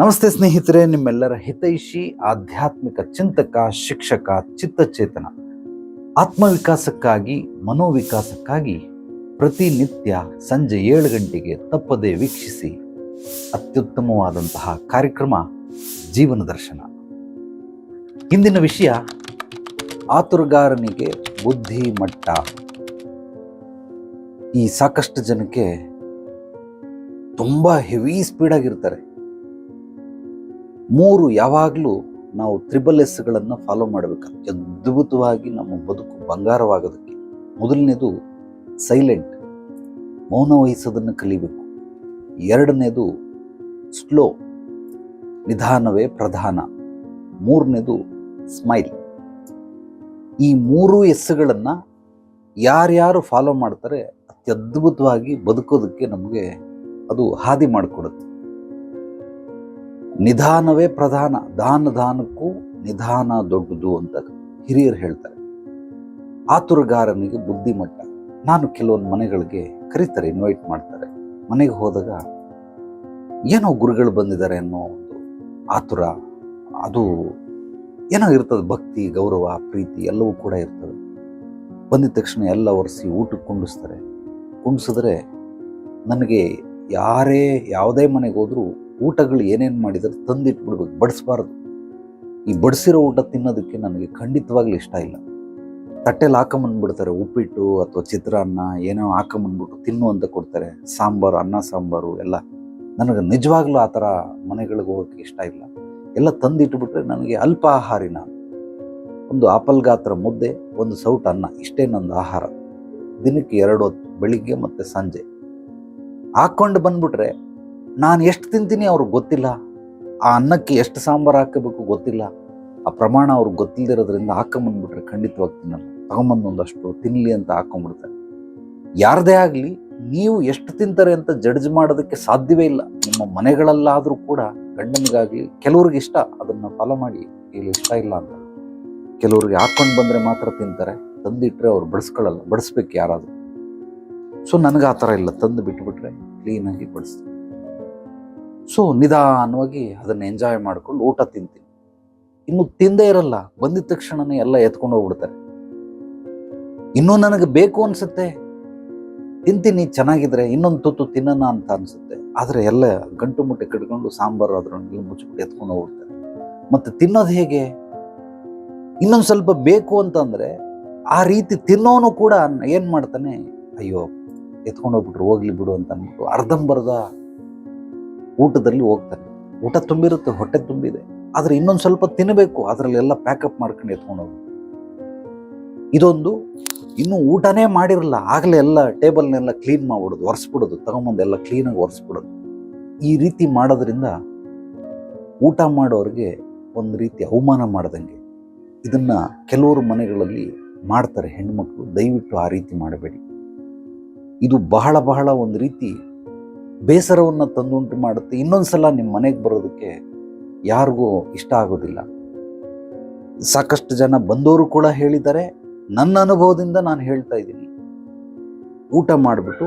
ನಮಸ್ತೆ ಸ್ನೇಹಿತರೆ, ನಿಮ್ಮೆಲ್ಲರ ಹಿತೈಷಿ, ಆಧ್ಯಾತ್ಮಿಕ ಚಿಂತಕ, ಶಿಕ್ಷಕ, ಚಿತ್ತಚೇತನ, ಆತ್ಮವಿಕಾಸಕ್ಕಾಗಿ, ಮನೋವಿಕಾಸಕ್ಕಾಗಿ ಪ್ರತಿನಿತ್ಯ ಸಂಜೆ ಏಳು ಗಂಟೆಗೆ ತಪ್ಪದೆ ವೀಕ್ಷಿಸಿ ಅತ್ಯುತ್ತಮವಾದಂತಹ ಕಾರ್ಯಕ್ರಮ ಜೀವನ ದರ್ಶನ. ಇಂದಿನ ವಿಷಯ, ಆತುರಗಾರನಿಗೆ ಬುದ್ಧಿ ಮಟ್ಟ. ಈ ಸಾಕಷ್ಟು ಜನಕ್ಕೆ ತುಂಬ ಹೆವಿ ಸ್ಪೀಡಾಗಿರ್ತಾರೆ ಮೂರು ಯಾವಾಗಲೂ ನಾವು ತ್ರಿಬಲ್ ಎಸ್ಗಳನ್ನು ಫಾಲೋ ಮಾಡಬೇಕು. ಅದ್ಭುತವಾಗಿ ನಮ್ಮ ಬದುಕು ಬಂಗಾರವಾಗೋದಕ್ಕೆ. ಮೊದಲನೇದು ಸೈಲೆಂಟ್ ಮೌನ ವಹಿಸೋದನ್ನು ಕಲಿಬೇಕು. ಎರಡನೇದು ಸ್ಲೋ ನಿಧಾನವೇ ಪ್ರಧಾನ. ಮೂರನೇದು ಸ್ಮೈಲ್ ಈ ಮೂರು ಎಸ್ಗಳನ್ನು ಯಾರ್ಯಾರು ಫಾಲೋ ಮಾಡ್ತಾರೆ, ಅತ್ಯದ್ಭುತವಾಗಿ ಬದುಕೋದಕ್ಕೆ ನಮಗೆ ಅದು ಹಾದಿ ಮಾಡಿಕೊಡುತ್ತೆ. ನಿಧಾನವೇ ಪ್ರಧಾನ, ದಾನ ದಾನಕ್ಕೂ ನಿಧಾನ ದೊಡ್ಡದು ಅಂತ ಹಿರಿಯರು ಹೇಳ್ತಾರೆ. ಆತುರಗಾರನಿಗೆ ಬುದ್ಧಿಮಟ್ಟ ನಾನು ಕೆಲವೊಂದು ಮನೆಗಳಿಗೆ ಕರೀತಾರೆ ಇನ್ವೈಟ್ ಮಾಡ್ತಾರೆ. ಮನೆಗೆ ಹೋದಾಗ ಏನೋ ಗುರುಗಳು ಬಂದಿದ್ದಾರೆ ಅನ್ನೋ ಒಂದು ಆತುರ, ಅದು ಏನೋ ಇರ್ತದೆ, ಭಕ್ತಿ, ಗೌರವ, ಪ್ರೀತಿ ಎಲ್ಲವೂ ಕೂಡ ಇರ್ತದೆ. ಬಂದಿದ ತಕ್ಷಣ ಎಲ್ಲ ಒರೆಸಿ ಊಟಕ್ಕೆ ಕುಂಡಿಸ್ತಾರೆ. ಕುಂಡಿಸಿದ್ರೆ ನನಗೆ ಯಾರೇ, ಯಾವುದೇ ಮನೆಗೆ ಹೋದರೂ ಊಟಗಳು ಏನೇನು ಮಾಡಿದರೆ ತಂದಿಟ್ಬಿಡ್ಬೇಕು, ಬಡಿಸ್ಬಾರ್ದು. ಈ ಬಡಿಸಿರೋ ಊಟ ತಿನ್ನೋದಕ್ಕೆ ನನಗೆ ಖಂಡಿತವಾಗ್ಲೂ ಇಷ್ಟ ಇಲ್ಲ. ತಟ್ಟೆಲಿ ಹಾಕೊಂಬಂದ್ಬಿಡ್ತಾರೆ, ಉಪ್ಪಿಟ್ಟು ಅಥವಾ ಚಿತ್ರಾನ್ನ ಏನೋ ಹಾಕೊಂಬಂದ್ಬಿಟ್ಟು ತಿನ್ನು ಅಂತ ಕೊಡ್ತಾರೆ, ಸಾಂಬಾರು, ಅನ್ನ, ಸಾಂಬಾರು, ಎಲ್ಲ. ನನಗೆ ನಿಜವಾಗ್ಲೂ ಆ ಥರ ಮನೆಗಳಿಗೆ ಹೋಗೋಕ್ಕೆ ಇಷ್ಟ ಇಲ್ಲ. ಎಲ್ಲ ತಂದಿಟ್ಬಿಟ್ರೆ ನನಗೆ ಅಲ್ಪ ಆಹಾರಿನ, ಒಂದು ಆಪಲ್ ಗಾತ್ರ ಮುದ್ದೆ, ಒಂದು ಸೌಟ್ ಅನ್ನ, ಇಷ್ಟೇ ನಂದು ಆಹಾರ. ದಿನಕ್ಕೆ ಎರಡು ಹೊತ್ತು, ಬೆಳಿಗ್ಗೆ ಮತ್ತು ಸಂಜೆ. ಹಾಕ್ಕೊಂಡು ಬಂದ್ಬಿಟ್ರೆ ನಾನು ಎಷ್ಟು ತಿಂತೀನಿ ಅವ್ರಿಗೆ ಗೊತ್ತಿಲ್ಲ. ಆ ಅನ್ನಕ್ಕೆ ಎಷ್ಟು ಸಾಂಬಾರು ಹಾಕಬೇಕು ಗೊತ್ತಿಲ್ಲ. ಆ ಪ್ರಮಾಣ ಅವ್ರಿಗೆ ಗೊತ್ತಿಲ್ಲದಿರೋದ್ರಿಂದ ಹಾಕೊಂಬಂದ್ಬಿಟ್ರೆ ಖಂಡಿತವಾಗಿ ತಿನ್ನಲ್ಲ. ತಗೊಂಬಂದು ಒಂದಷ್ಟು ತಿನ್ನಲಿ ಅಂತ ಹಾಕೊಂಡ್ಬಿಡ್ತಾರೆ ಯಾರದೇ ಆಗಲಿ ನೀವು ಎಷ್ಟು ತಿಂತಾರೆ ಅಂತ ಜಡ್ಜ್ ಮಾಡೋದಕ್ಕೆ ಸಾಧ್ಯವೇ ಇಲ್ಲ. ನಿಮ್ಮ ಮನೆಗಳಲ್ಲಾದರೂ ಕೂಡ ಗಂಡನಿಗಾಗಲಿ ಕೆಲವ್ರಿಗೆ ಇಷ್ಟ. ಅದನ್ನು ಫಾಲೋ ಮಾಡಿ. ಇಲ್ಲಿ ಇಷ್ಟ ಇಲ್ಲ ಅಂತ. ಕೆಲವ್ರಿಗೆ ಹಾಕ್ಕೊಂಡು ಬಂದರೆ ಮಾತ್ರ ತಿಂತಾರೆ. ತಂದಿಟ್ಟರೆ ಅವ್ರು ಬಡಿಸ್ಕೊಳ್ಳಲ್ಲ ಬಡಿಸ್ಬೇಕು ಯಾರಾದರೂ. ಸೊ ನನಗೆ ಆ ಥರ ಇಲ್ಲ. ತಂದು ಬಿಟ್ಬಿಟ್ರೆ ಕ್ಲೀನಾಗಿ ಬಡಿಸ್ತೀನಿ. ಸೊ ನಿಧಾನವಾಗಿ ಅದನ್ನು ಎಂಜಾಯ್ ಮಾಡ್ಕೊಂಡು ಊಟ ತಿಂತೀನಿ. ಇನ್ನು ತಿಂದೇ ಇರಲ್ಲ, ಬಂದಿದ ತಕ್ಷಣನೇ ಎಲ್ಲ ಎತ್ಕೊಂಡು ಹೋಗ್ಬಿಡ್ತಾರೆ. ಇನ್ನೂ ನನಗೆ ಬೇಕು ಅನಿಸುತ್ತೆ. ತಿಂತೀನಿ, ಚೆನ್ನಾಗಿದ್ರೆ, ಇನ್ನೊಂದು ತುತ್ತು ತಿನ್ನೋಣ ಅಂತ ಅನಿಸುತ್ತೆ. ಆದರೆ ಎಲ್ಲ ಗಂಟು ಮುಟ್ಟೆ ಕಟ್ಕೊಂಡು ಸಾಂಬಾರು ಅದರೊಂದಿಗೆ ಮುಚ್ಚಿಬಿಟ್ಟು ಎತ್ಕೊಂಡು ಹೋಗ್ಬಿಡ್ತಾರೆ. ಮತ್ತು ತಿನ್ನೋದು ಹೇಗೆ? ಇನ್ನೊಂದು ಸ್ವಲ್ಪ ಬೇಕು ಅಂತಂದರೆ, ಆ ರೀತಿ ತಿನ್ನೋನು ಕೂಡ ಏನು ಮಾಡ್ತಾನೆ, ಅಯ್ಯೋ, ಎತ್ಕೊಂಡು ಹೋಗ್ಬಿಟ್ರು, ಹೋಗ್ಲಿ ಬಿಡು ಅಂತ ಅಂದ್ಬಿಟ್ಟು ಅರ್ಧಂಬರ್ಧ ಊಟದಲ್ಲಿ ಹೋಗ್ತಾರೆ. ಊಟ ತುಂಬಿರುತ್ತೆ, ಹೊಟ್ಟೆ ತುಂಬಿದೆ. ಆದರೆ ಇನ್ನೊಂದು ಸ್ವಲ್ಪ ತಿನ್ನಬೇಕು ಅದರಲ್ಲೆಲ್ಲ ಪ್ಯಾಕಪ್ ಮಾಡ್ಕೊಂಡು ಎತ್ಕೊಂಡು ಹೋಗಿ ಇದೊಂದು, ಇನ್ನೂ ಊಟನೇ ಮಾಡಿರಲ್ಲ, ಆಗಲೇ ಎಲ್ಲ ಟೇಬಲ್ನೆಲ್ಲ ಕ್ಲೀನ್ ಮಾಡ್ಬಿಡೋದು, ಒರೆಸ್ಬಿಡೋದು, ತಗೊಂಬಂದು ಎಲ್ಲ ಕ್ಲೀನಾಗಿ ಒರೆಸ್ಬಿಡೋದು. ಈ ರೀತಿ ಮಾಡೋದ್ರಿಂದ ಊಟ ಮಾಡೋರಿಗೆ ಒಂದು ರೀತಿ ಅವಮಾನ ಮಾಡ್ದಂಗೆ. ಇದನ್ನು ಕೆಲವರು ಮನೆಗಳಲ್ಲಿ ಮಾಡ್ತಾರೆ ಹೆಣ್ಮಕ್ಳು. ದಯವಿಟ್ಟು ಆ ರೀತಿ ಮಾಡಬೇಡಿ. ಇದು ಬಹಳ ಬಹಳ ಒಂದು ರೀತಿ ಬೇಸರವನ್ನು ತಂದುಂಟು ಮಾಡುತ್ತೆ. ಇನ್ನೊಂದು ಸಲ ನಿಮ್ಮ ಮನೆಗೆ ಬರೋದಕ್ಕೆ ಯಾರಿಗೂ ಇಷ್ಟ ಆಗೋದಿಲ್ಲ. ಸಾಕಷ್ಟು ಜನ ಬಂದವರು ಕೂಡ ಹೇಳಿದ್ದಾರೆ. ನನ್ನ ಅನುಭವದಿಂದ ನಾನು ಹೇಳ್ತಾ ಇದ್ದೀನಿ. ಊಟ ಮಾಡಿಬಿಟ್ಟು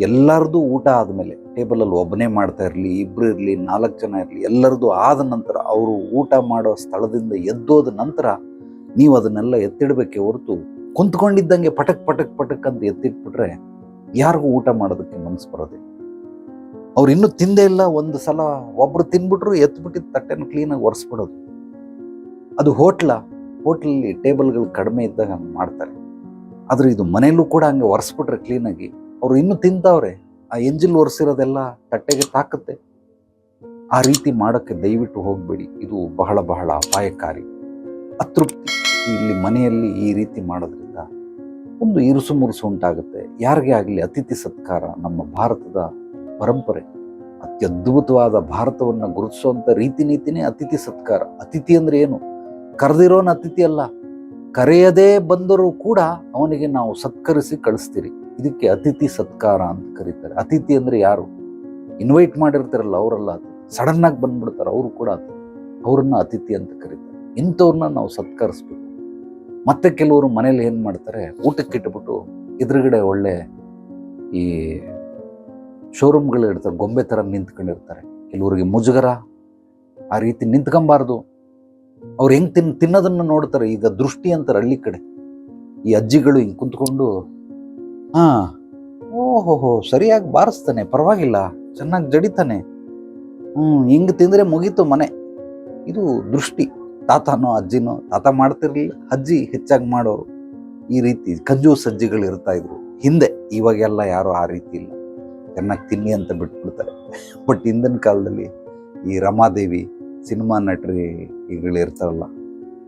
ಎಲ್ಲರದು ಊಟ ಆದಮೇಲೆ, ಟೇಬಲಲ್ಲಿ ಒಬ್ಬನೇ ಮಾಡ್ತಾ ಇರಲಿ ಇಬ್ಬರು ಇರಲಿ, ನಾಲ್ಕು ಜನ ಇರಲಿ ಎಲ್ಲರದು ಆದ ನಂತರ ಅವರು ಊಟ ಮಾಡೋ ಸ್ಥಳದಿಂದ ಎದ್ದೋದ ನಂತರ ನೀವು ಅದನ್ನೆಲ್ಲ ಎತ್ತಿಡಬೇಕೆ ಹೊರತು ಕುಂತ್ಕೊಂಡಿದ್ದಂಗೆ ಪಟಕ್ ಪಟಕ್ ಪಟಕ್ ಅಂತ ಎತ್ತಿಟ್ಬಿಟ್ರೆ ಯಾರಿಗೂ ಊಟ ಮಾಡೋದಕ್ಕೆ ಮನಸ್ಸು ಬರೋದಿಲ್ಲ. ಅವ್ರು ಇನ್ನೂ ತಿಂದೇ ಇಲ್ಲ, ಒಂದು ಸಲ ಒಬ್ರು ತಿನ್ಬಿಟ್ರು ಎತ್ಬಿಟ್ಟಿದ್ದು ತಟ್ಟೆನ ಕ್ಲೀನಾಗಿ ಒರೆಸ್ಬಿಡೋದು. ಅದು ಹೋಟ್ಲ, ಹೋಟ್ಲಲ್ಲಿ ಟೇಬಲ್ಗಳು ಕಡಿಮೆ ಇದ್ದಾಗ ಹಂಗೆ ಮಾಡ್ತಾರೆ. ಆದರೆ ಇದು ಮನೆಯಲ್ಲೂ ಕೂಡ ಹಂಗೆ ಒರೆಸ್ಬಿಟ್ರೆ ಕ್ಲೀನಾಗಿ ಅವರು ಇನ್ನೂ ತಿಂತಾವ್ರೆ. ಆ ಎಂಜಿಲ್ ಒರೆಸಿರೋದೆಲ್ಲ ತಟ್ಟೆಗೆ ತಾಕತ್ತೆ. ಆ ರೀತಿ ಮಾಡೋಕ್ಕೆ ದಯವಿಟ್ಟು ಹೋಗಬೇಡಿ. ಇದು ಬಹಳ ಬಹಳ ಅಪಾಯಕಾರಿ. ಅತೃಪ್ತಿ. ಇಲ್ಲಿ ಮನೆಯಲ್ಲಿ ಈ ರೀತಿ ಮಾಡೋದ್ರಿಂದ ಒಂದು ಇರುಸು ಮುರುಸು ಉಂಟಾಗುತ್ತೆ. ಯಾರಿಗೆ ಆಗಲಿ ಅತಿಥಿ ಸತ್ಕಾರ ನಮ್ಮ ಭಾರತದ ಪರಂಪರೆ, ಅತ್ಯದ್ಭುತವಾದ ಭಾರತವನ್ನು ಗುರುತಿಸುವಂಥ ರೀತಿ ನೀತಿನೇ ಅತಿಥಿ ಸತ್ಕಾರ. ಅತಿಥಿ ಅಂದರೆ ಏನು? ಕರೆದಿರೋನ ಅತಿಥಿ ಅಲ್ಲ. ಕರೆಯದೇ ಬಂದರೂ ಕೂಡ ಅವನಿಗೆ ನಾವು ಸತ್ಕರಿಸಿ ಕಳಿಸ್ತೀರಿ. ಇದಕ್ಕೆ ಅತಿಥಿ ಸತ್ಕಾರ ಅಂತ ಕರೀತಾರೆ. ಅತಿಥಿ ಅಂದರೆ ಯಾರು? ಇನ್ವೈಟ್ ಮಾಡಿರ್ತಾರಲ್ಲ ಅವರೆಲ್ಲ ಸಡನ್ನಾಗಿ ಬಂದ್ಬಿಡ್ತಾರೆ. ಅವರು ಕೂಡ ಅವ್ರನ್ನ ಅತಿಥಿ ಅಂತ ಕರೀತಾರೆ. ಇಂಥವ್ರನ್ನ ನಾವು ಸತ್ಕರಿಸ್ಬೇಕು. ಮತ್ತೆ ಕೆಲವರು ಮನೇಲಿ ಏನು ಮಾಡ್ತಾರೆ? ಊಟಕ್ಕೆ ಇಟ್ಬಿಟ್ಟು ಎದುರುಗಡೆ ಒಳ್ಳೆ ಈ ಶೋರೂಮ್ಗಳು ಇರ್ತಾರೆ ಗೊಂಬೆ ಥರ ನಿಂತ್ಕೊಂಡಿರ್ತಾರೆ. ಕೆಲವರಿಗೆ ಮುಜುಗರ, ಆ ರೀತಿ ನಿಂತ್ಕೊಂಬಾರ್ದು. ಅವ್ರು ಹೆಂಗೆ ತಿನ್, ತಿನ್ನೋದನ್ನು ನೋಡ್ತಾರೆ, ಈಗ ದೃಷ್ಟಿ ಅಂತಾರೆ ಹಳ್ಳಿ ಕಡೆ. ಈ ಅಜ್ಜಿಗಳು ಹಿಂಗೆ ಕುಂತ್ಕೊಂಡು, ಹಾಂ, ಓಹೋಹೋ, ಸರಿಯಾಗಿ ಬಾರಿಸ್ತಾನೆ, ಪರವಾಗಿಲ್ಲ, ಚೆನ್ನಾಗಿ ಜಡಿತಾನೆ. ಹ್ಞೂ ಹಿಂಗೆ ತಿಂದರೆ ಮುಗೀತು ಮನೆ. ಇದು ದೃಷ್ಟಿ. ತಾತನೋ, ಅಜ್ಜಿನೋ, ತಾತ ಮಾಡ್ತಿರ್ಲಿಲ್ಲ, ಅಜ್ಜಿ ಹೆಚ್ಚಾಗಿ ಮಾಡೋರು. ಈ ರೀತಿ ಕಂಜು ಸಜ್ಜಿಗಳು ಇರ್ತಾ ಇದ್ರು. ಹಿಂದೆ, ಇವಾಗೆಲ್ಲ ಯಾರು ಆ ರೀತಿ ಇಲ್ಲ. ಚೆನ್ನಾಗಿ ತಿನ್ನಿ ಅಂತ ಬಿಟ್ಬಿಡ್ತಾರೆ. ಬಟ್ ಹಿಂದಿನ ಕಾಲದಲ್ಲಿ ಈ ರಮಾದೇವಿ ಸಿನಿಮಾ ನಟರಿ ಈಗಳು ಇರ್ತಾರಲ್ಲ,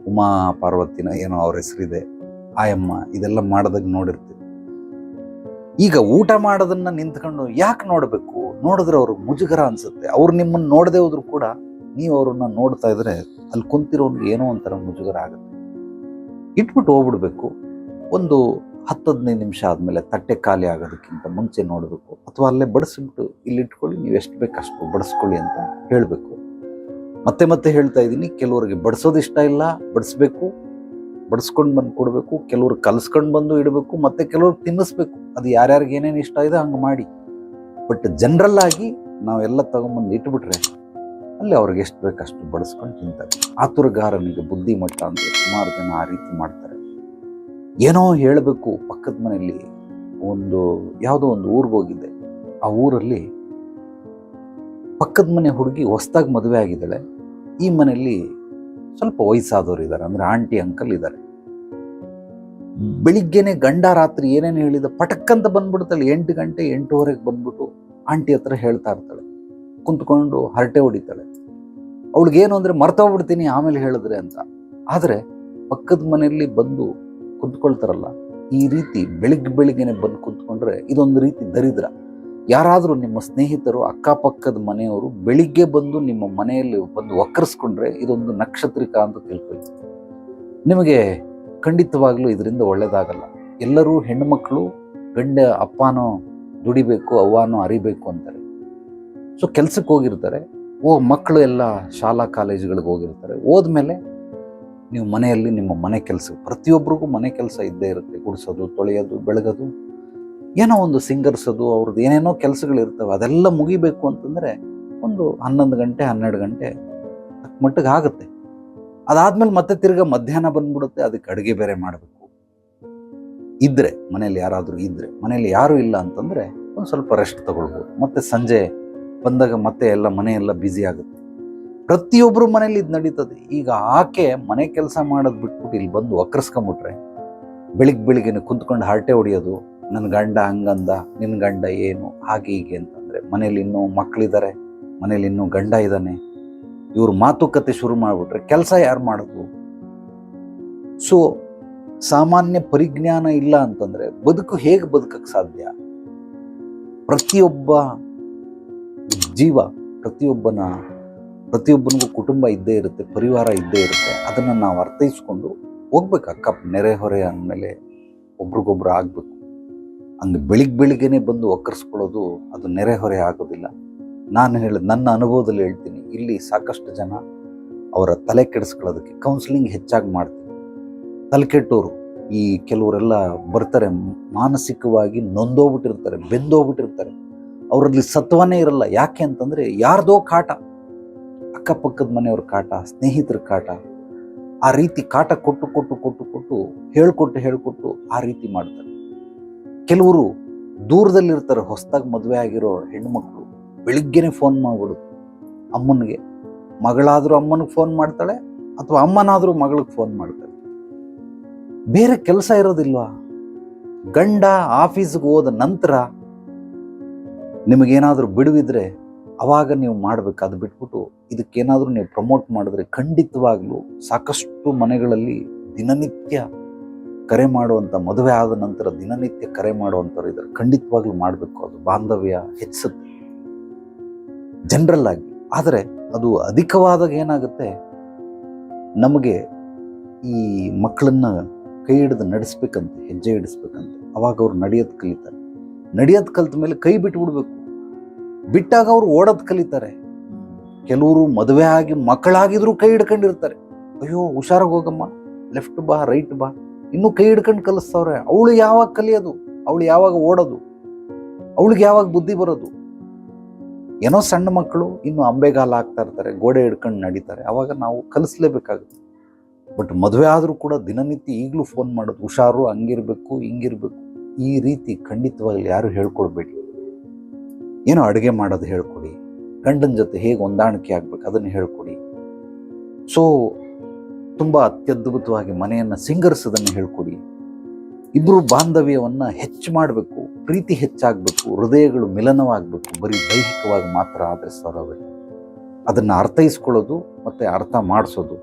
ಉಮಾ ಪಾರ್ವತಿನ ಏನೋ ಅವ್ರ ಹೆಸರಿದೆ, ಆಯಮ್ಮ ಇದೆಲ್ಲ ಮಾಡೋದಾಗ ನೋಡಿರ್ತೀವಿ. ಈಗ ಊಟ ಮಾಡೋದನ್ನ ನಿಂತ್ಕೊಂಡು ಯಾಕೆ ನೋಡಬೇಕು? ನೋಡಿದ್ರೆ ಅವ್ರಿಗೆ ಮುಜುಗರ ಅನ್ಸುತ್ತೆ. ಅವ್ರು ನಿಮ್ಮನ್ನ ನೋಡದೆ ಹೋದ್ರು ಕೂಡ ನೀವು ಅವ್ರನ್ನ ನೋಡ್ತಾ ಇದ್ರೆ ಅಲ್ಲಿ ಕುಂತಿರೋನ್ಗೆ ಏನೋ ಒಂಥರ ಮುಜುಗರ ಆಗುತ್ತೆ. ಇಟ್ಬಿಟ್ಟು ಹೋಗ್ಬಿಡ್ಬೇಕು. ಒಂದು ಹತ್ತು ಹದಿನೈದು ನಿಮಿಷ ಆದಮೇಲೆ ತಟ್ಟೆ ಖಾಲಿ ಆಗೋದಕ್ಕಿಂತ ಮುಂಚೆ ನೋಡಬೇಕು. ಅಥವಾ ಅಲ್ಲೇ ಬಡಿಸ್ಬಿಟ್ಟು ಇಲ್ಲಿ ಇಟ್ಕೊಳ್ಳಿ ನೀವು ಎಷ್ಟು ಬೇಕು ಅಷ್ಟು ಬಡಿಸ್ಕೊಳ್ಳಿ ಅಂತ ಹೇಳಬೇಕು. ಮತ್ತೆ ಮತ್ತೆ ಹೇಳ್ತಾ ಇದ್ದೀನಿ, ಕೆಲವರಿಗೆ ಬಡಿಸೋದು ಇಷ್ಟ ಇಲ್ಲ, ಬಡಿಸ್ಬೇಕು, ಬಡಿಸ್ಕೊಂಡು ಬಂದು ಕೊಡಬೇಕು, ಕೆಲವ್ರು ಕಲಿಸ್ಕೊಂಡು ಬಂದು ಇಡಬೇಕು, ಮತ್ತೆ ಕೆಲವ್ರು ತಿನ್ನಿಸ್ಬೇಕು. ಅದು ಯಾರ್ಯಾರಿಗೆ ಏನೇನು ಇಷ್ಟ ಇದೆ ಹಂಗೆ ಮಾಡಿ. ಬಟ್ ಜನರಲ್ ಆಗಿ ನಾವೆಲ್ಲ ತಗೊಂಬಂದು ಇಟ್ಬಿಟ್ರೆ ಅಲ್ಲಿ ಅವ್ರಿಗೆ ಎಷ್ಟು ಬೇಕು ಅಷ್ಟು ಬಡಿಸ್ಕೊಂಡು ತಿಂತಾರೆ. ಆತುರಗಾರನಿಗೆ ಬುದ್ಧಿ ಮಟ್ಟ ಅಂತ ಸುಮಾರು ಜನ ಆ ರೀತಿ ಮಾಡ್ತಾರೆ. ಏನೋ ಹೇಳಬೇಕು, ಪಕ್ಕದ ಮನೆಯಲ್ಲಿ ಒಂದು ಯಾವುದೋ ಒಂದು ಊರಿಗೆ ಹೋಗಿದ್ದೆ. ಆ ಊರಲ್ಲಿ ಪಕ್ಕದ ಮನೆ ಹುಡುಗಿ ಹೊಸ್ದಾಗಿ ಮದುವೆ ಆಗಿದ್ದಾಳೆ. ಈ ಮನೆಯಲ್ಲಿ ಸ್ವಲ್ಪ ವಯಸ್ಸಾದವರು ಇದ್ದಾರೆ, ಅಂದರೆ ಆಂಟಿ, ಅಂಕಲ್ ಇದ್ದಾರೆ. ಬೆಳಿಗ್ಗೆನೆ ಗಂಡ ರಾತ್ರಿ ಏನೇನು ಹೇಳಿದ ಪಟಕ್ಕಂತ ಬಂದ್ಬಿಡ್ತಾಳೆ. ಎಂಟು ಗಂಟೆ, ಎಂಟೂವರೆಗೆ ಬಂದ್ಬಿಟ್ಟು ಆಂಟಿ ಹತ್ರ ಹೇಳ್ತಾ ಇರ್ತಾಳೆ. ಕುಂತ್ಕೊಂಡು ಹರಟೆ ಹೊಡಿತಾಳೆ. ಅವಳಿಗೇನು ಅಂದರೆ ಮರ್ತೋಗ್ಬಿಡ್ತೀನಿ, ಆಮೇಲೆ ಹೇಳಿದ್ರೆ ಅಂತ. ಆದರೆ ಪಕ್ಕದ ಮನೆಯಲ್ಲಿ ಬಂದು ಕುಂತ್ಕೊಳ್ತಾರಲ್ಲ, ಈ ರೀತಿ ಬೆಳಿಗ್ಗೆ ಬೆಳಿಗ್ಗೆನೆ ಬಂದು ಕುಂತ್ಕೊಂಡ್ರೆ ಇದೊಂದು ರೀತಿ ದರಿದ್ರ. ಯಾರಾದರೂ ನಿಮ್ಮ ಸ್ನೇಹಿತರು, ಅಕ್ಕಪಕ್ಕದ ಮನೆಯವರು ಬೆಳಿಗ್ಗೆ ಬಂದು ನಿಮ್ಮ ಮನೆಯಲ್ಲಿ ಬಂದು ಒಕ್ಕರಿಸ್ಕೊಂಡ್ರೆ ಇದೊಂದು ನಕ್ಷತ್ರಿಕ ಅಂತ ತಿಳ್ಕೊಳ್ಳಿ ನಿಮಗೆ ಖಂಡಿತವಾಗ್ಲೂ ಇದರಿಂದ ಒಳ್ಳೆಯದಾಗಲ್ಲ ಎಲ್ಲರೂ ಹೆಣ್ಣುಮಕ್ಕಳು ಗಂಡ ಅಪ್ಪನೋ ದುಡಿಬೇಕು, ಅವ್ವಾನೋ ಅರಿಬೇಕು ಅಂತಾರೆ. ಸೊ, ಕೆಲಸಕ್ಕೆ ಹೋಗಿರ್ತಾರೆ. ಓ, ಮಕ್ಕಳು ಎಲ್ಲ ಶಾಲಾ ಕಾಲೇಜುಗಳಿಗೆ ಹೋಗಿರ್ತಾರೆ. ಹೋದ್ಮೇಲೆ ನೀವು ಮನೆಯಲ್ಲಿ ನಿಮ್ಮ ಮನೆ ಕೆಲಸ ಪ್ರತಿಯೊಬ್ಬರಿಗೂ ಮನೆ ಕೆಲಸ ಇದ್ದೇ ಇರುತ್ತೆ. ಗುಡಿಸೋದು, ತೊಳೆಯೋದು, ಬೆಳಗೋದು. ಏನೋ ಒಂದು ಸಿಂಗರ್ಸೋದು, ಅವ್ರದ್ದು ಏನೇನೋ ಕೆಲಸಗಳು ಇರ್ತವೆ ಅದೆಲ್ಲ ಮುಗಿಬೇಕು ಅಂತಂದರೆ ಒಂದು ಹನ್ನೊಂದು ಗಂಟೆ, ಹನ್ನೆರಡು ಗಂಟೆ ಮಟ್ಟಿಗೆ ಆಗುತ್ತೆ. ಅದಾದ್ಮೇಲೆ ಮತ್ತೆ ತಿರ್ಗಾ ಮಧ್ಯಾಹ್ನ ಬಂದ್ಬಿಡುತ್ತೆ, ಅದಕ್ಕೆ ಅಡುಗೆ ಬೇರೆ ಮಾಡಬೇಕು. ಇದ್ದರೆ ಮನೇಲಿ ಯಾರಾದರೂ ಇದ್ದರೆ ಮನೇಲಿ ಯಾರೂ ಇಲ್ಲ ಅಂತಂದರೆ ಒಂದು ಸ್ವಲ್ಪ ರೆಸ್ಟ್ ತಗೊಳ್ಬೋದು. ಮತ್ತೆ ಸಂಜೆ ಬಂದಾಗ ಮತ್ತೆ ಎಲ್ಲ ಮನೆಯೆಲ್ಲ ಬ್ಯುಸಿ ಆಗುತ್ತೆ. ಪ್ರತಿಯೊಬ್ಬರು ಮನೇಲಿ ಇದು ನಡೀತದೆ. ಈಗ ಆಕೆ ಮನೆ ಕೆಲಸ ಮಾಡೋದು ಬಿಟ್ಬಿಟ್ಟು ಇಲ್ಲಿ ಬಂದು ಒಕ್ಕರ್ಸ್ಕೊಂಬಿಟ್ರೆ ಬೆಳಿಗ್ಗೆ ಬೆಳಿಗ್ಗೆನೆ ಕುಂತ್ಕೊಂಡು ಹರಟೆ ಹೊಡಿಯೋದು ನನ್ನ ಗಂಡ ಹಂಗಂದ ನಿನ್ನ ಗಂಡ ಏನು, ಹಾಗೆ ಹೀಗೆ ಅಂತಂದರೆ ಮನೇಲಿ ಇನ್ನೂ ಮಕ್ಕಳಿದ್ದಾರೆ ಮನೇಲಿ ಇನ್ನೂ ಗಂಡ ಇದ್ದಾನೆ ಇವ್ರ ಮಾತುಕತೆ ಶುರು ಮಾಡಿಬಿಟ್ರೆ ಕೆಲಸ ಯಾರು ಮಾಡೋದು? ಸೊ ಸಾಮಾನ್ಯ ಪರಿಜ್ಞಾನ ಇಲ್ಲ ಅಂತಂದರೆ ಬದುಕು ಹೇಗೆ ಬದುಕಕ್ಕೆ ಸಾಧ್ಯ? ಪ್ರತಿಯೊಬ್ಬ ಜೀವ, ಪ್ರತಿಯೊಬ್ಬನ ಪ್ರತಿಯೊಬ್ಬನಿಗೂ ಕುಟುಂಬ ಇದ್ದೇ ಇರುತ್ತೆ, ಪರಿವಾರ ಇದ್ದೇ ಇರುತ್ತೆ. ಅದನ್ನು ನಾವು ಅರ್ಥೈಸ್ಕೊಂಡು ಹೋಗ್ಬೇಕು, ಅಕ್ಕ ನೆರೆಹೊರೆ ಅಂದಮೇಲೆ ಒಬ್ರಿಗೊಬ್ರು ಆಗಬೇಕು. ಹಂಗೆ ಬೆಳಿಗ್ಗೆ ಬೆಳಿಗ್ಗೆನೆ ಬಂದು ಒಕ್ಕರಿಸ್ಕೊಳ್ಳೋದು ಅದು ನೆರೆಹೊರೆ ಆಗೋದಿಲ್ಲ. ನಾನು ಹೇಳ, ನನ್ನ ಅನುಭವದಲ್ಲಿ ಹೇಳ್ತೀನಿ, ಇಲ್ಲಿ ಸಾಕಷ್ಟು ಜನ ಅವರ ತಲೆ ಕೆಡಿಸ್ಕೊಳ್ಳೋದಕ್ಕೆ ಕೌನ್ಸಿಲಿಂಗ್ ಹೆಚ್ಚಾಗಿ ಮಾಡ್ತೀನಿ. ತಲೆ ಕೆಟ್ಟೋರು, ಈ ಕೆಲವರೆಲ್ಲ ಬರ್ತಾರೆ, ಮಾನಸಿಕವಾಗಿ ನೊಂದೋಗ್ಬಿಟ್ಟಿರ್ತಾರೆ, ಬೆಂದೋಗ್ಬಿಟ್ಟಿರ್ತಾರೆ. ಅವರಲ್ಲಿ ಸತ್ವನೇ ಇರಲ್ಲ. ಯಾಕೆ ಅಂತಂದರೆ ಯಾರ್ದೋ ಕಾಟ. ಅಕ್ಕಪಕ್ಕದ ಮನೆಯವ್ರ ಕಾಟ, ಸ್ನೇಹಿತರ ಕಾಟ, ಆ ರೀತಿ ಕಾಟ ಕೊಟ್ಟು ಕೊಟ್ಟು ಕೊಟ್ಟು ಕೊಟ್ಟು, ಹೇಳ್ಕೊಟ್ಟು ಹೇಳ್ಕೊಟ್ಟು ಆ ರೀತಿ ಮಾಡ್ತಾರೆ. ಕೆಲವರು ದೂರದಲ್ಲಿರ್ತಾರೆ, ಹೊಸದಾಗಿ ಮದುವೆ ಆಗಿರೋ ಹೆಣ್ಮಕ್ಳು, ಬೆಳಿಗ್ಗೆನೆ ಫೋನ್ ಮಾಡ್ಬಿಡು ಅಮ್ಮನಿಗೆ, ಮಗಳಾದರೂ ಅಮ್ಮನಿಗೆ ಫೋನ್ ಮಾಡ್ತಾಳೆ, ಅಥವಾ ಅಮ್ಮನಾದರೂ ಮಗಳಿಗೆ ಫೋನ್ ಮಾಡ್ತಾಳೆ. ಬೇರೆ ಕೆಲಸ ಇರೋದಿಲ್ವಾ? ಗಂಡ ಆಫೀಸ್ಗೆ ಹೋದ ನಂತರ ನಿಮಗೇನಾದರೂ ಬಿಡುವಿದ್ರೆ ಅವಾಗ ನೀವು ಮಾಡಬೇಕು, ಅದು ಬಿಟ್ಬಿಟ್ಟು ಇದಕ್ಕೇನಾದರೂ ನೀವು ಪ್ರಮೋಟ್ ಮಾಡಿದ್ರೆ ಖಂಡಿತವಾಗ್ಲೂ ಸಾಕಷ್ಟು ಮನೆಗಳಲ್ಲಿ ದಿನನಿತ್ಯ ಕರೆ ಮಾಡುವಂಥ ಮದುವೆ ಆದ ನಂತರ ದಿನನಿತ್ಯ ಕರೆ ಮಾಡುವಂಥವ್ರು ಇದ್ದಾರೆ. ಖಂಡಿತವಾಗ್ಲೂ ಮಾಡಬೇಕು ಅದು. ಬಾಂಧವ್ಯ ಹೆಚ್ಚಿಸುತ್ತೆ ಜನರಲ್ ಆಗಿ ಆದರೆ ಅದು ಅಧಿಕವಾದಾಗ ಏನಾಗುತ್ತೆ? ನಮಗೆ ಈ ಮಕ್ಕಳನ್ನ ಕೈ ಹಿಡಿದು ನಡೆಸ್ಬೇಕಂತೆ, ಹೆಜ್ಜೆ ಇಡಿಸ್ಬೇಕಂತೆ ಅವಾಗ ಅವ್ರು ನಡೆಯೋದು ಕಲಿತಾರೆ. ನಡೆಯೋದು ಕಲಿತ ಮೇಲೆ ಕೈ ಬಿಟ್ಟು ಬಿಡ್ಬೇಕು ಬಿಟ್ಟಾಗ ಅವ್ರು ಓಡೋದು ಕಲಿತಾರೆ. ಕೆಲವರು ಮದುವೆ ಆಗಿ ಮಕ್ಕಳಾಗಿದ್ರು ಕೈ ಹಿಡ್ಕೊಂಡಿರ್ತಾರೆ. ಅಯ್ಯೋ, ಹುಷಾರಾಗಿ ಹೋಗಮ್ಮ. ಲೆಫ್ಟ್ ಬಾ ರೈಟ್ ಬಾ. ಇನ್ನೂ ಕೈ ಹಿಡ್ಕೊಂಡು ಕಲಿಸ್ತವ್ರೆ. ಅವಳು ಯಾವಾಗ ಕಲಿಯೋದು? ಅವಳು ಯಾವಾಗ ಓಡೋದು? ಅವಳಿಗೆ ಯಾವಾಗ ಬುದ್ಧಿ ಬರೋದು? ಏನೋ ಸಣ್ಣ ಮಕ್ಕಳು ಇನ್ನು ಅಂಬೆಗಾಲ ಹಾಕ್ತಾ ಇರ್ತಾರೆ, ಗೋಡೆ ಹಿಡ್ಕೊಂಡು ನಡೀತಾರೆ. ಅವಾಗ ನಾವು ಕಲಿಸ್ಲೇಬೇಕಾಗುತ್ತೆ. ಬಟ್ ಮದುವೆ ಆದರೂ ಕೂಡ ದಿನನಿತ್ಯ ಈಗಲೂ ಫೋನ್ ಮಾಡೋದು, ಹುಷಾರು ಹಂಗಿರ್ಬೇಕು, ಹಿಂಗಿರ್ಬೇಕು. ಈ ರೀತಿ ಖಂಡಿತವಾಗಲಿ ಯಾರು ಹೇಳ್ಕೊಡ್ಬೇಡಿ. ಏನೋ ಅಡುಗೆ ಮಾಡೋದು ಹೇಳ್ಕೊಡಿ. ಗಂಡನ ಜೊತೆ ಹೇಗೆ ಹೊಂದಾಣಿಕೆ ಆಗ್ಬೇಕು ಅದನ್ನು ಹೇಳ್ಕೊಡಿ. ಸೊ ತುಂಬ ಅತ್ಯದ್ಭುತವಾಗಿ ಮನೆಯನ್ನು ಸಿಂಗರಿಸೋದನ್ನು ಹೇಳ್ಕೊಡಿ. ಇಬ್ಬರು ಬಾಂಧವ್ಯವನ್ನು ಹೆಚ್ಚು ಮಾಡಬೇಕು, ಪ್ರೀತಿ ಹೆಚ್ಚಾಗಬೇಕು, ಹೃದಯಗಳು ಮಿಲನವಾಗಬೇಕು, ಬರೀ ದೈಹಿಕವಾಗಿ ಮಾತ್ರ ಆದರೆ ಸಾಲವಲ್ಲ ಅದನ್ನು ಅರ್ಥೈಸ್ಕೊಳ್ಳೋದು ಮತ್ತು ಅರ್ಥ ಮಾಡಿಸೋದು.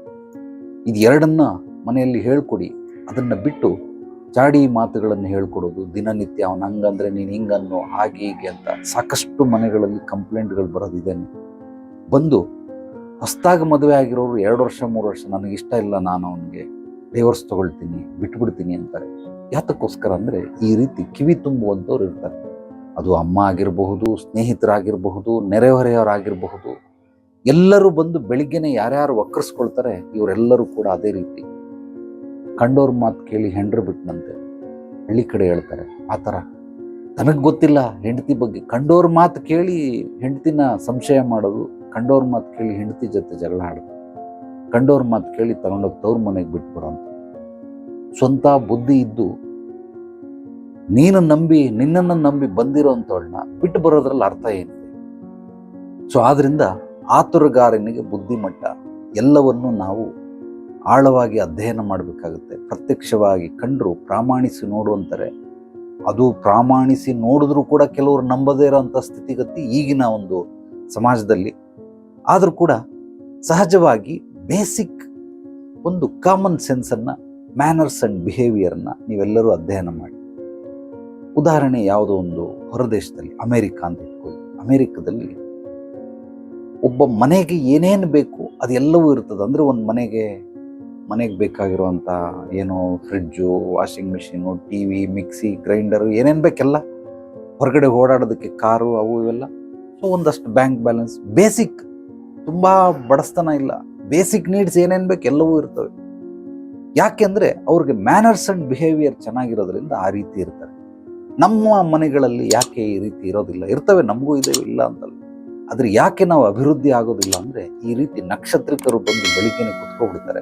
ಇದು ಎರಡನ್ನ ಮನೆಯಲ್ಲಿ ಹೇಳ್ಕೊಡಿ. ಅದನ್ನು ಬಿಟ್ಟು ಚಾಡಿ ಮಾತುಗಳನ್ನು ಹೇಳ್ಕೊಡೋದು, ದಿನನಿತ್ಯ ಅವನು ಹಂಗಂದ್ರೆ ನೀನು ಹಿಂಗನ್ನು, ಹಾಗೆ ಹೀಗೆ ಅಂತ ಸಾಕಷ್ಟು ಮನೆಗಳಲ್ಲಿ ಕಂಪ್ಲೇಂಟ್ಗಳು ಬರೋದಿದ್ದೇನೆ ಬಂದು ಹೊಸ್ದಾಗಿ ಮದುವೆ ಆಗಿರೋರು ಎರಡು ವರ್ಷ, ಮೂರು ವರ್ಷ ನನಗೆ ಇಷ್ಟ ಇಲ್ಲ ನಾನು ಅವನಿಗೆ. ಡೈವರ್ಸ್ ತೊಗೊಳ್ತೀನಿ, ಬಿಟ್ಬಿಡ್ತೀನಿ ಅಂತಾರೆ. ಯಾತಕ್ಕೋಸ್ಕರ ಅಂದರೆ ಈ ರೀತಿ ಕಿವಿ ತುಂಬುವಂಥವ್ರು ಇರ್ತಾರೆ. ಅದು ಅಮ್ಮ ಆಗಿರಬಹುದು, ಸ್ನೇಹಿತರಾಗಿರಬಹುದು, ನೆರೆಹೊರೆಯವರಾಗಿರಬಹುದು. ಎಲ್ಲರೂ ಬಂದು ಬೆಳಿಗ್ಗೆನೆ ಯಾರ್ಯಾರು ಒಕ್ಕರಿಸ್ಕೊಳ್ತಾರೆ, ಇವರೆಲ್ಲರೂ ಕೂಡ ಅದೇ ರೀತಿ. ಕಂಡೋರ್ ಮಾತು ಕೇಳಿ ಹೆಂಡ್ರು ಬಿಟ್ಟನಂತೆ ಹಳ್ಳಿ ಕಡೆ ಹೇಳ್ತಾರೆ, ಆ ಥರ. ನನಗೆ ಗೊತ್ತಿಲ್ಲ ಹೆಂಡತಿ ಬಗ್ಗೆ. ಕಂಡೋರ್ ಮಾತು ಕೇಳಿ ಹೆಂಡತಿನ ಸಂಶಯ ಮಾಡೋದು, ಕಂಡೋರ್ ಮಾತು ಕೇಳಿ ಹೆಂಡತಿ ಜೊತೆ ಜಗಳ ಆಡೋದು. ಕಂಡೋರ್ ಮಾತು ಕೇಳಿ ತಗೊಂಡೋಗಿ ತವ್ರ ಮನೆಗೆ ಬಿಟ್ಟು ಬರೋಂಥ ಸ್ವಂತ ಬುದ್ಧಿ ಇದ್ದು, ನೀನು ನಂಬಿ, ನಿನ್ನನ್ನು ನಂಬಿ ಬಂದಿರೋಂಥವಳನ್ನ ಬಿಟ್ಟು ಬರೋದ್ರಲ್ಲಿ ಅರ್ಥ ಏನಿದೆ? ಸೊ ಆದ್ದರಿಂದ ಆತುರಗಾರನಿಗೆ ಬುದ್ಧಿಮಟ್ಟ ಎಲ್ಲವನ್ನು ನಾವು ಆಳವಾಗಿ ಅಧ್ಯಯನ ಮಾಡಬೇಕಾಗುತ್ತೆ. ಪ್ರತ್ಯಕ್ಷವಾಗಿ ಕಂಡರು ಪ್ರಾಮಾಣಿಸಿ ನೋಡುವಂತಾರೆ ಅದು ಪ್ರಾಮಾಣಿಸಿ ನೋಡಿದ್ರೂ ಕೂಡ ಕೆಲವರು ನಂಬದೇ ಇರೋವಂಥ ಸ್ಥಿತಿಗತಿ ಈಗಿನ ಒಂದು ಸಮಾಜದಲ್ಲಿ. ಆದರೂ ಕೂಡ ಸಹಜವಾಗಿ ಬೇಸಿಕ್ ಒಂದು ಕಾಮನ್ ಸೆನ್ಸನ್ನು, ಮ್ಯಾನರ್ಸ್ ಆ್ಯಂಡ್ ಬಿಹೇವಿಯರನ್ನು ನೀವೆಲ್ಲರೂ ಅಧ್ಯಯನ ಮಾಡಿ. ಉದಾಹರಣೆ ಯಾವುದೋ ಒಂದು ಹೊರದೇಶದಲ್ಲಿ ಅಮೇರಿಕ ಅಂತ ಇಟ್ಕೊಳ್ಳಿ. ಅಮೇರಿಕದಲ್ಲಿ ಒಬ್ಬ ಮನೆಗೆ ಏನೇನು ಬೇಕು ಅದೆಲ್ಲವೂ ಇರ್ತದೆ. ಅಂದರೆ ಒಂದು ಮನೆಗೆ ಮನೆಗೆ ಬೇಕಾಗಿರುವಂಥ ಏನು fridge washing machine T V mixie grinder ಏನೇನು ಬೇಕೆಲ್ಲ ಹೊರಗಡೆ ಓಡಾಡೋದಕ್ಕೆ ಕಾರು ಅವು ಇವೆಲ್ಲ. ಸೊ ಒಂದಷ್ಟು ಬ್ಯಾಂಕ್ ಬ್ಯಾಲೆನ್ಸ್ ಬೇಸಿಕ್ ತುಂಬ ಬಡಸ್ತನ ಇಲ್ಲ. ಬೇಸಿಕ್ ನೀಡ್ಸ್ ಏನೇನು ಬೇಕು ಎಲ್ಲವೂ ಇರ್ತವೆ. ಯಾಕೆಂದರೆ ಅವ್ರಿಗೆ ಮ್ಯಾನರ್ಸ್ ಆ್ಯಂಡ್ ಬಿಹೇವಿಯರ್ ಚೆನ್ನಾಗಿರೋದ್ರಿಂದ ಆ ರೀತಿ ಇರ್ತಾರೆ. ನಮ್ಮ ಮನೆಗಳಲ್ಲಿ ಯಾಕೆ ಈ ರೀತಿ ಇರೋದಿಲ್ಲ? ಇರ್ತವೆ, ನಮಗೂ ಇದೆ, ಇಲ್ಲ ಅಂತಲ್ಲ. ಆದರೆ ಯಾಕೆ ನಾವು ಅಭಿವೃದ್ಧಿ ಆಗೋದಿಲ್ಲ ಅಂದರೆ ಈ ರೀತಿ ನಕ್ಷತ್ರಿಕರು ಬಂದು ಬೆಳಿಗ್ಗೆನೆ ಕುತ್ಕೊಬಿಡ್ತಾರೆ.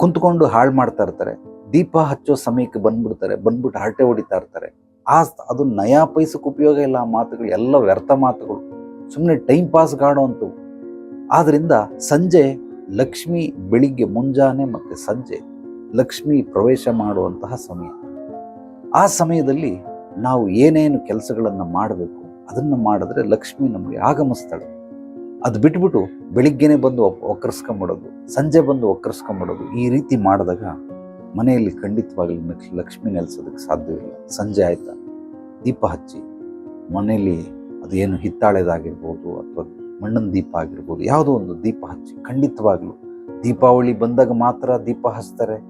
ಕುಂತ್ಕೊಂಡು ಹಾಳು ಮಾಡ್ತಾ ಇರ್ತಾರೆ. ದೀಪ ಹಚ್ಚೋ ಸಮಯಕ್ಕೆ ಬಂದ್ಬಿಡ್ತಾರೆ, ಬಂದ್ಬಿಟ್ಟು ಹರಟೆ ಹೊಡಿತಾ ಇರ್ತಾರೆ. ಆ ಅದು ನಯಾ ಪೈಸಕ್ಕೆ ಉಪಯೋಗ ಇಲ್ಲ, ಆ ಮಾತುಗಳು ಎಲ್ಲ ವ್ಯರ್ಥ ಮಾತುಗಳು. ಸುಮ್ಮನೆ ಟೈಮ್ ಪಾಸ್ ಗಾಡುವಂಥವು ಆದ್ರಿಂದ ಸಂಜೆ ಲಕ್ಷ್ಮಿ ಬೆಳಿಗ್ಗೆ ಮುಂಜಾನೆ ಮತ್ತೆ ಸಂಜೆ ಲಕ್ಷ್ಮಿ ಪ್ರವೇಶ ಮಾಡುವಂತಹ ಸಮಯ. ಆ ಸಮಯದಲ್ಲಿ ನಾವು ಏನೇನು ಕೆಲಸಗಳನ್ನು ಮಾಡಬೇಕು, ಅದನ್ನು ಮಾಡಿದ್ರೆ ಲಕ್ಷ್ಮಿ ನಮಗೆ ಆಗಮಿಸ್ತಾಳೆ ಅದು ಬಿಟ್ಬಿಟ್ಟು ಬೆಳಿಗ್ಗೆನೆ ಬಂದು ಒಕ್ಕರ್ಸ್ಕೊಂಬಿಡೋದು, ಸಂಜೆ ಬಂದು ಒಕ್ಕರ್ಸ್ಕೊಂಬಿಡೋದು, ಈ ರೀತಿ ಮಾಡಿದಾಗ ಮನೆಯಲ್ಲಿ ಖಂಡಿತವಾಗ್ಲೂ ಲಕ್ಷ್- ಲಕ್ಷ್ಮಿ ನೆಲೆಸೋದಕ್ಕೆ ಸಾಧ್ಯವಿಲ್ಲ ಸಂಜೆ ಆಯ್ತಾ? ದೀಪ ಹಚ್ಚಿ, ಮನೆಯಲ್ಲಿ ಅದು ಏನು ಹಿತ್ತಾಳೆದಾಗಿರ್ಬೋದು ಅಥವಾ ಮಣ್ಣಿನ ದೀಪ ಆಗಿರ್ಬೋದು, ಯಾವುದೋ ಒಂದು ದೀಪ ಹಚ್ಚಿ, ಖಂಡಿತವಾಗ್ಲೂ ದೀಪಾವಳಿ ಬಂದಾಗ ಮಾತ್ರ ದೀಪ ಹಚ್ತಾರೆ,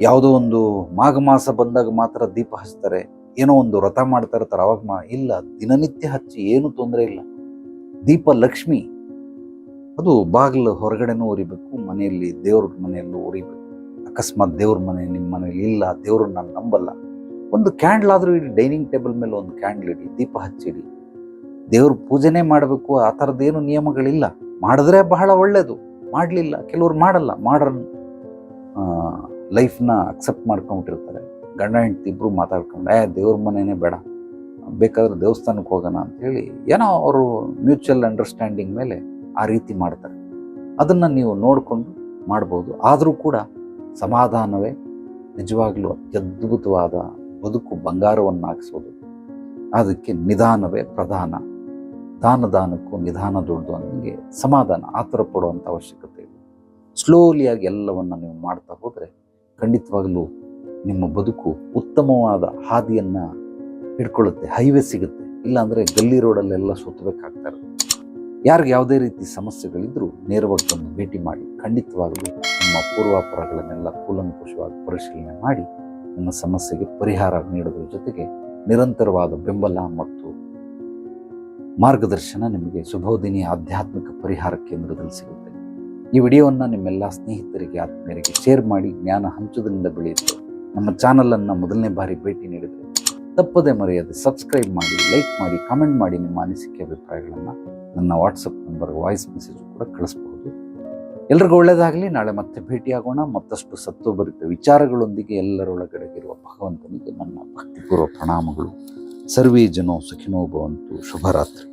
ಯಾವುದೋ ಒಂದು ಮಾಘ ಮಾಸ ಬಂದಾಗ ಮಾತ್ರ ದೀಪ ಹಚ್ತಾರೆ, ಏನೋ ಒಂದು ವ್ರತ ಮಾಡ್ತಾ ಇರ್ತಾರೆ, ಅವಾಗ ಮಾ ಇಲ್ಲ, ದಿನನಿತ್ಯ ಹಚ್ಚಿ, ಏನು ತೊಂದರೆ ಇಲ್ಲ. ದೀಪ ಲಕ್ಷ್ಮಿ ಅದು ಬಾಗಿಲು ಹೊರಗಡೆನೂ ಉರಿಬೇಕು, ಮನೆಯಲ್ಲಿ ದೇವ್ರ ಮನೆಯಲ್ಲೂ ಉರಿಬೇಕು. ಅಕಸ್ಮಾತ್ ದೇವ್ರ ಮನೆ ನಿಮ್ಮ ಮನೆಯಲ್ಲಿ ಇಲ್ಲ ದೇವ್ರನ್ನ ನಾನು ನಂಬಲ್ಲ. ಒಂದು ಕ್ಯಾಂಡ್ಲ್ ಆದರೂ ಇಡಿ, ಡೈನಿಂಗ್ ಟೇಬಲ್ ಮೇಲೆ ಒಂದು ಕ್ಯಾಂಡ್ಲ್ ಇಡಿ, ದೀಪ ಹಚ್ಚಿಡಿ. ದೇವ್ರ ಪೂಜೆನೇ ಮಾಡಬೇಕು, ಆ ಥರದ್ದೇನು ನಿಯಮಗಳಿಲ್ಲ. ಮಾಡಿದ್ರೆ ಬಹಳ ಒಳ್ಳೆಯದು ಮಾಡಲಿಲ್ಲ, ಕೆಲವ್ರು ಮಾಡಲ್ಲ, ಮಾಡ್ರನ್ ಲೈಫ್ನ ಅಕ್ಸೆಪ್ಟ್ ಮಾಡ್ಕೊಂಬಿಟ್ಟಿರ್ತಾರೆ ಗಂಡ ಹೆಂಡ್ತಿ ಇಬ್ಬರು ಮಾತಾಡ್ಕೊಂಡು, ಏ, ದೇವ್ರ ಮನೆಯೇ ಬೇಡ ಬೇಕಾದ್ರೆ ದೇವಸ್ಥಾನಕ್ಕೆ ಹೋಗೋಣ ಅಂತೇಳಿ ಏನೋ ಅವರು ಮ್ಯೂಚುವಲ್ ಅಂಡರ್ಸ್ಟ್ಯಾಂಡಿಂಗ್ ಮೇಲೆ ಆ ರೀತಿ ಮಾಡ್ತಾರೆ. ಅದನ್ನು ನೀವು ನೋಡಿಕೊಂಡು ಮಾಡ್ಬೋದು. ಆದರೂ ಕೂಡ ಸಮಾಧಾನವೇ ನಿಜವಾಗಲೂ ಅತ್ಯದ್ಭುತವಾದ ಬದುಕು ಬಂಗಾರವನ್ನು ಹಾಕಿಸೋದು ಅದಕ್ಕೆ ನಿಧಾನವೇ ಪ್ರಧಾನ. ದಾನ ದಾನಕ್ಕೂ ನಿಧಾನ ದೊಡ್ಡದು ಅನ್ನಂಗೆ ಸಮಾಧಾನ ಆತರ ಪಡುವಂಥ ಅವಶ್ಯಕತೆ ಇದೆ ಸ್ಲೋಲಿಯಾಗಿ ಎಲ್ಲವನ್ನು ನೀವು ಮಾಡ್ತಾ ಹೋದರೆ ಖಂಡಿತವಾಗಲೂ ನಿಮ್ಮ ಬದುಕು ಉತ್ತಮವಾದ ಹಾದಿಯನ್ನು ಹಿಡ್ಕೊಳ್ಳುತ್ತೆ ಹೈವೇ ಸಿಗುತ್ತೆ. ಇಲ್ಲಾಂದರೆ ಗಲ್ಲಿ ರೋಡಲ್ಲೆಲ್ಲ ಸುತ್ತಬೇಕಾಗ್ತಾರೆ ಯಾರಿಗೆ ಯಾವುದೇ ರೀತಿ ಸಮಸ್ಯೆಗಳಿದ್ದರೂ ನೇರವಾಗಿ ಬಂದು ಭೇಟಿ ಮಾಡಿ, ಖಂಡಿತವಾಗಲೂ ನಿಮ್ಮ ಪೂರ್ವಾಪರಗಳನ್ನೆಲ್ಲ ಕೂಲಂಕುಷವಾಗಿ ಪರಿಶೀಲನೆ ಮಾಡಿ, ನಿಮ್ಮ ಸಮಸ್ಯೆಗೆ ಪರಿಹಾರ ನೀಡೋದ್ರ ಜೊತೆಗೆ ನಿರಂತರವಾದ ಬೆಂಬಲ ಮತ್ತು ಮಾರ್ಗದರ್ಶನ ನಿಮಗೆ ಸುಬೋಧಿನಿ ಆಧ್ಯಾತ್ಮಿಕ ಪರಿಹಾರ ಕೇಂದ್ರದಲ್ಲಿ ಸಿಗುತ್ತೆ. ಈ ವಿಡಿಯೋವನ್ನು ನಿಮ್ಮೆಲ್ಲ ಸ್ನೇಹಿತರಿಗೆ, ಆತ್ಮೀಯರಿಗೆ ಶೇರ್ ಮಾಡಿ, ಜ್ಞಾನ ಹಂಚೋದ್ರಿಂದ ಬೆಳೆಯುತ್ತೆ. ನಮ್ಮ ಚಾನಲನ್ನು ಮೊದಲನೇ ಬಾರಿ ಭೇಟಿ ನೀಡಿದರೆ ತಪ್ಪದೆ ಮರೆಯದೆ ಸಬ್ಸ್ಕ್ರೈಬ್ ಮಾಡಿ ಲೈಕ್ ಮಾಡಿ ಕಮೆಂಟ್ ಮಾಡಿ ನಿಮ್ಮ ಅನಿಸಿಕೆ ಅಭಿಪ್ರಾಯಗಳನ್ನು ನನ್ನ ವಾಟ್ಸಪ್ ನಂಬರ್ ವಾಯ್ಸ್ ಮೆಸೇಜ್ ಕೂಡ ಕಳಿಸ್ಬಹುದು. ಎಲ್ರಿಗೂ ಒಳ್ಳೆಯದಾಗಲಿ ನಾಳೆ ಮತ್ತೆ ಭೇಟಿಯಾಗೋಣ. ಮತ್ತಷ್ಟು ಸತ್ವಭರಿತ ವಿಚಾರಗಳೊಂದಿಗೆ ಎಲ್ಲರೊಳಗಡೆಗಿರುವ ಭಗವಂತನಿಗೆ ನನ್ನ ಭಕ್ತಿಪೂರ್ವ ಪ್ರಣಾಮಗಳು. ಸರ್ವೇ ಜನೋ ಸುಖಿನೋ ಭವಂತು. ಶುಭರಾತ್ರಿ.